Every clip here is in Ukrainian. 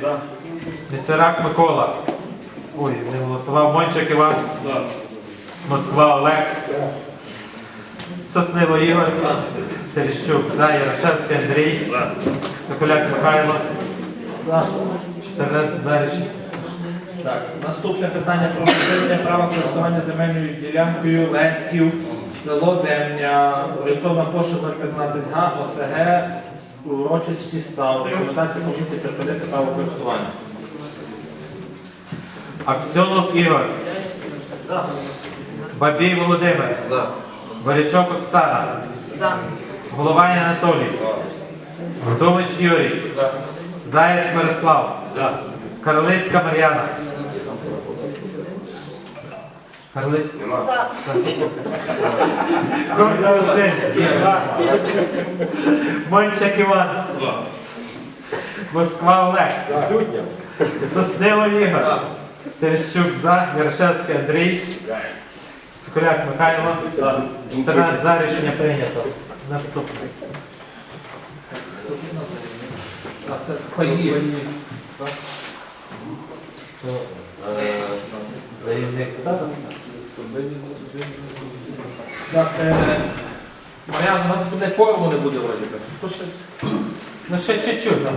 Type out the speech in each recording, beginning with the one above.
За. Місерак Микола. Ой, не голосував. Мончик Іван. Москва Олег. Соснило Ігор. Терещук. За. Ярошевський Андрій. Соколяк Михайло. 14 за. Так, наступне питання про права користування земельною ділянкою Леськів, село Демня, орієнтовна площа 015 га, ОСГ, з урочисті став. Рекомендація комісії припинити право користування. Аксьонов Ігор. Бабій Володимир. Варячок Оксана. Головань Анатолій. Вдович Юрій. Заєць Мирослав. Карлицька Мар'яна. Карлицька. Горда Василь. Мончак Іван. Москва Олег. Соснило Ігор. Терещук за. Ярошевський Андрій. Цикуляк Михайло. 14 за рішення прийнято. Наступний. А це паї. Заявник староста. Так, е, Мар'ян, у нас буде форму не буде вроді би. То ще Ну ще чуть-чуть там.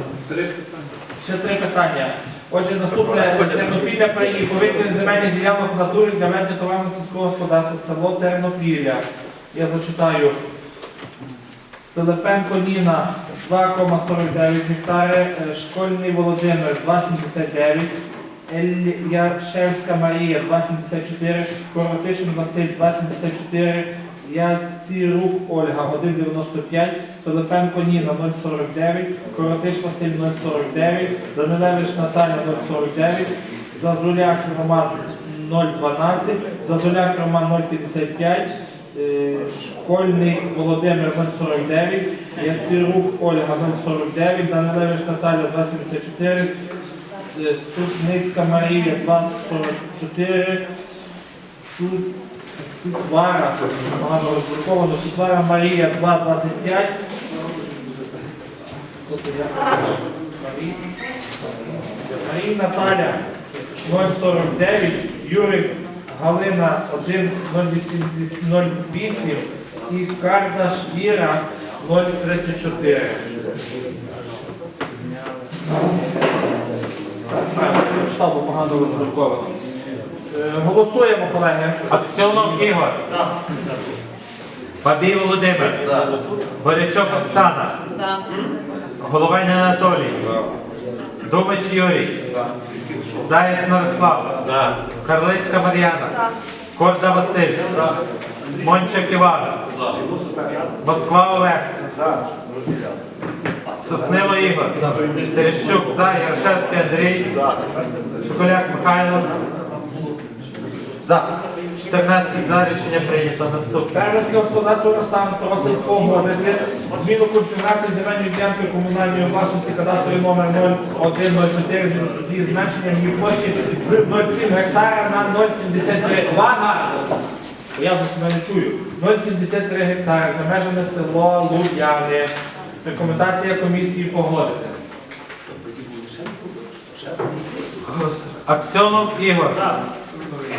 Ще три питання. Отже, наступне Тернопілля паї повітряних земельних ділянок в натурі для ведення товарного сільського господарства село Тернопілля. Я зачитаю. Телепенко Ніна 2,49 гектари, е, Школьний Володимир 2,79, Ельяшевська Марія 2,74, Коротишин Василь 2,74, Яцірук Ольга 1,95, Телепенко Ніна 0,49, Коротиш Василь 0,49, Данилевич Наталя 0,49, Зазуляк Роман 0,12, Зазуляк Роман 0,55, е, Школьний Володимир 0,49, Яцірук Ольга 0,49, Данилевич Наталя 2,74, е, Ступницька Марія 2,44, Чу- Чутвара, погано роздруковано, Чутвара Марія 2,25. Марія Наталя 0,49, Юрик Галина 1,08 і Кардаш Віра 0,34. Штабу погано роздруковано. Е, Голосуємо, колеги. Аксьонов Ігор. Бабій Володимир. Борячок Оксана. Головань Анатолій. Думач Юрій. Заєць Мирослав. Карлицька Мар'яна. Корда Василь. Мончак Іван. Москва Олег. Соснило Ігор. Терещук за. Ярошевський Андрій. Соколяк Михайло. За. 14 за рішення прийнято. Наступне. Фермерське господарство «Росан» просить погодити зміну конфігурації земельної ділянки комунальної власності кадастровий номер 0104 зі зменшенням її площі з 0,7 гектара на 0,73. Увага! Бо Я вже себе не чую. 0,73 гектари за межами село Луб'яни. Рекомендація комісії погодити. Аксьонов Ігор.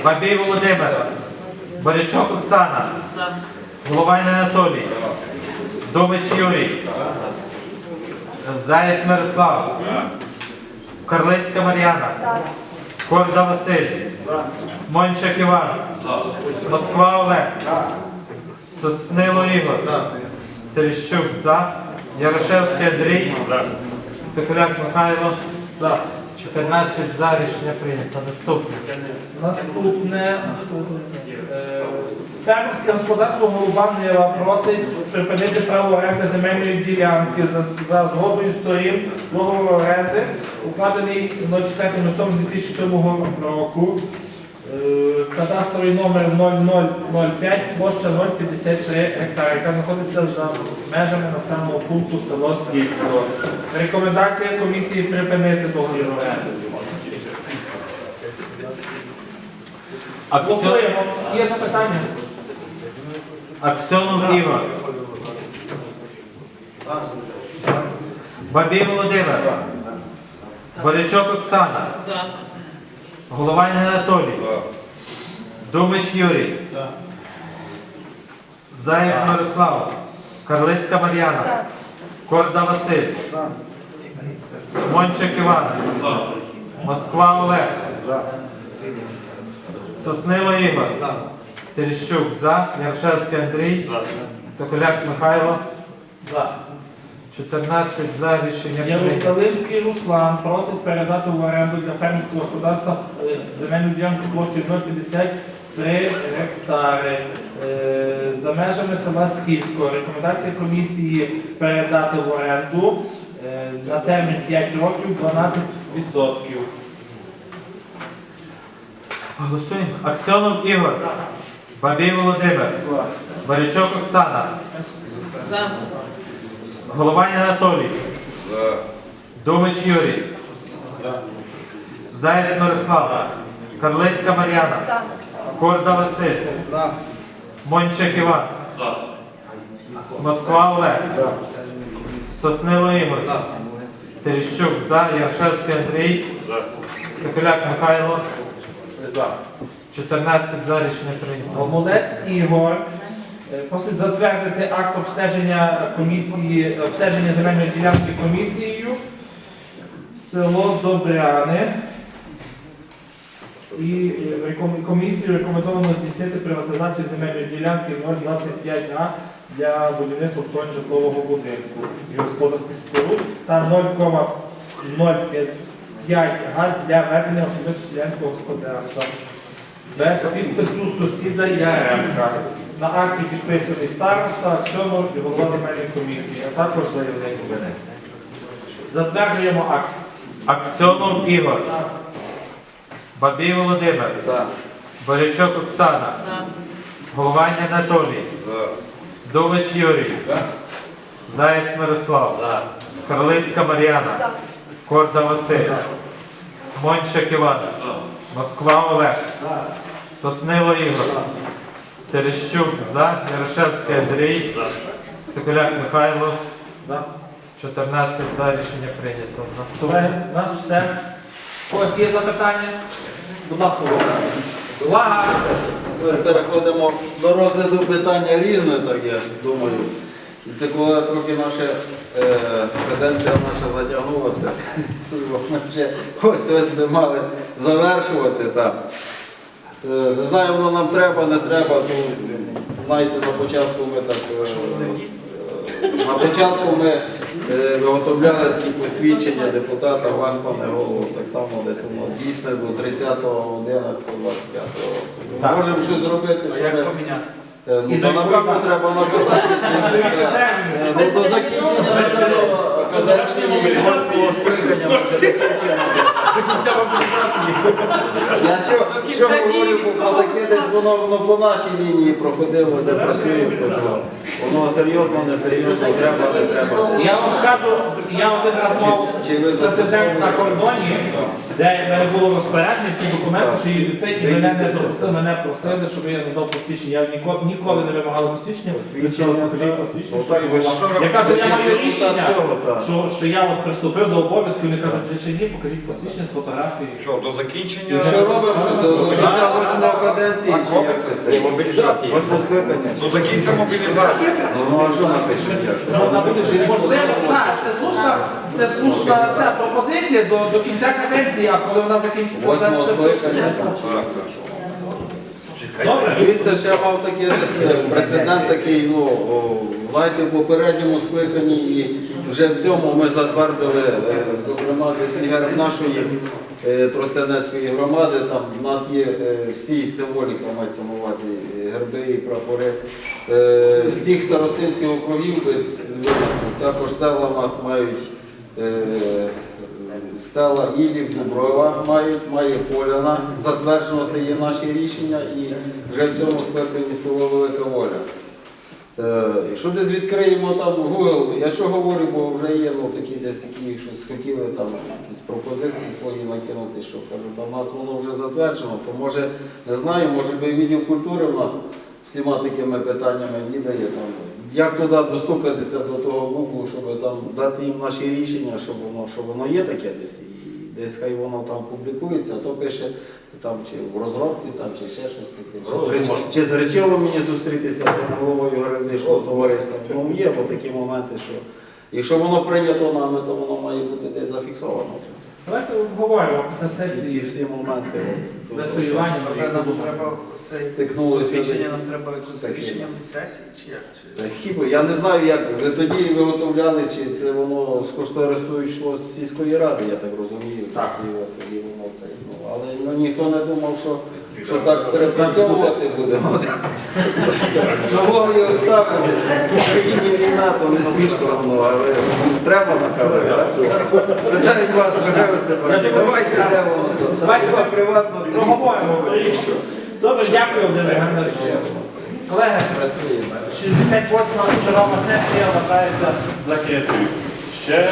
Бабій Володимир. Борячок Оксана. Головань Анатолій. Думич Юрій. Заєць Мирослав. Карлицька Мар'яна. Корда Василь. Мончак Іван. Москва Олег. Соснило Ігор. Терещук за. Ярошевський Андрій. Цикуляк Михайло. За. 14 за рішення прийнято. Наступне. Наступне е, фермерське господарство Голубаннєва просить припинити право оренди земельної ділянки за, за згодою сторін договору оренди, укладений 04.07.2007 року. Е, Кадастровий номер 0005, площа 053 гектара, яка знаходиться за межами населеного пункту село Скільського. Рекомендація комісії припинити договір оренди. Аксьон... Голосуємо. Є запитання? Аксьонов Ігор. Бабій Володимир. Борячок Оксана. Головань Анатолій. Думич Юрій. Заєць Мирослав. Карлицька Мар'яна. Корда Василь. Мончик Іван. Москва Олег. Соснило Ігор. Терещук за. Яршевський Андрій. Цоколяк Михайло. За. 14 за рішення прийнято. Єрусалимський Руслан просить передати в оренду для фермерського господарства е, земельну ділянку площею 0,53 гектари е, за межами села Скіфського. Рекомендація комісії передати в оренду е, на термін 5 років 12%. Голосуємо. Аксьонов Ігор. Бабій Володимир. Борячок Оксана. Головань Анатолій. Думич Юрій. Заєць Мирослав. Карлицька Мар'яна. Корда Василь. Мончик Іван. Москва Олег. Соснило Ігор. Терещук за. Яршевський Андрій. Соколяк Михайло. За. 14 за рішення прийнято. Молодець Ігор просить затвердити акт обстеження комісії, обстеження земельної ділянки комісією село Добряни. І е, комісією рекомендовано здійснити приватизацію земельної ділянки 025А для будівництва обслуговування житлового будинку і господарських споруд та 0,05 га для ведення особисто селянського господарства без підпису сусіда Яремка. На акті підписаний староста, Аксьонов і голова земельної комісії, а також заявник Венеція. Затверджуємо акт. Аксьонов Ігор. Бабій Володимир. Борячок Оксана. Головань Анатолій. Думич Юрій. Заєць Мирослав. Карлицька Мар'яна. Корда Василь. Мончик Іван. Москва Олег. Соснило Ігор. Терещук за. Ярошевський Андрій. Цикуляк Михайло. За. 14 за рішення прийнято. Наступне. У нас все. Когось є запитання? Будь ласка, увага. Увага! Переходимо до розгляду питання різне, так я думаю. І це коли трохи наша е, каденція наша затягнулася, ми вже ось ось би мали завершуватися. Е, не знаю, воно нам треба, не треба, то знаєте, на початку ми так. е, е, на початку ми виготовляли такі посвідчення депутата вас, пане голову, так само десь воно дійсне до 30.11.25 Так. Можемо щось зробити, щоб... Е, Ну, то напевно треба написати. Ну, до закінчення. Я що, що говорю, по десь воно, воно по нашій лінії проходило, де що воно серйозно, не серйозно, треба, не треба. Я вам скажу, я один раз мав Чи- чи ви прецедент на кордоні, де в мене було розпорядження всі документи, що і це і мене не допустили, мене просили, щоб я не дав посвідчення. Я ніколи, ніколи не вимагав посвідчення. Посвідчення, Покажіть так. посвідчення, Ну, що так, я ви була. що Я кажу, я робите? маю Депутат рішення, цього, так. що, що я от приступив до обов'язків, вони кажуть, лише ні, покажіть посвідчення з фотографією. Що, до закінчення? Що робимо, що до до кінця восьмого каденції, чи як це? Восьмого скликання. До закінця мобілізації. Ну, а що напише? Ну. Можливо, так, це слушна, це слушна ця пропозиція до, до кінця каденції, а коли вона закінчиться, Восьмого скликання. Добре. Дивіться, ще мав такий прецедент такий, ну, о, знаєте, в попередньому скликанні і вже в цьому ми затвердили, е, зокрема, десь герб нашої е, Тростянецької громади, там в нас є е, всі символіка, мається на увазі, герби і прапори всіх старостинських округів без винятку. Також села в нас мають села Ілів, Дуброва мають, має Поляна. Затверджено це є наші рішення і вже в цьому скликанні село Велика Воля. Е, Якщо десь відкриємо там Google, я що говорю, бо вже є ну, такі десь, які щось хотіли там якісь пропозиції свої накинути, що кажуть, а в нас воно вже затверджено, то може, не знаю, може би відділ культури в нас всіма такими питаннями віддає там. Як туди достукатися до того Google, щоб там дати їм наші рішення, щоб воно, щоб воно є таке десь. Десь хай воно там публікується, а то пише там чи в розробці, там, чи ще щось таке. Чи Чи з Речилом мені зустрітися тим головою юридичного товариства. Ну, є бо такі моменти, що якщо воно прийнято нами, то воно має бути десь зафіксовано. Давайте обговоримо після сесії. всі моменти. от, Без. Нам треба Стикнулося свідчення. нам треба якось Таке. рішенням сесії чи як? Чи- Хіба я не знаю, як ви тоді виготовляли, чи це воно з кошторису йшло з сільської ради, я так розумію. Так. Тоді воно це. Ну, але ну, ніхто не думав, що, що так перепрацьовувати будемо. Нової обставини. В Україні війна, то не смішно воно, але треба так? Спитають вас, Михайло Степанович, давайте де воно тут. Давайте приватно. Добре, дякую, Володимир Геннадійович. Колеги, працює. 68-ма чергова сесія вважається закритою. Ще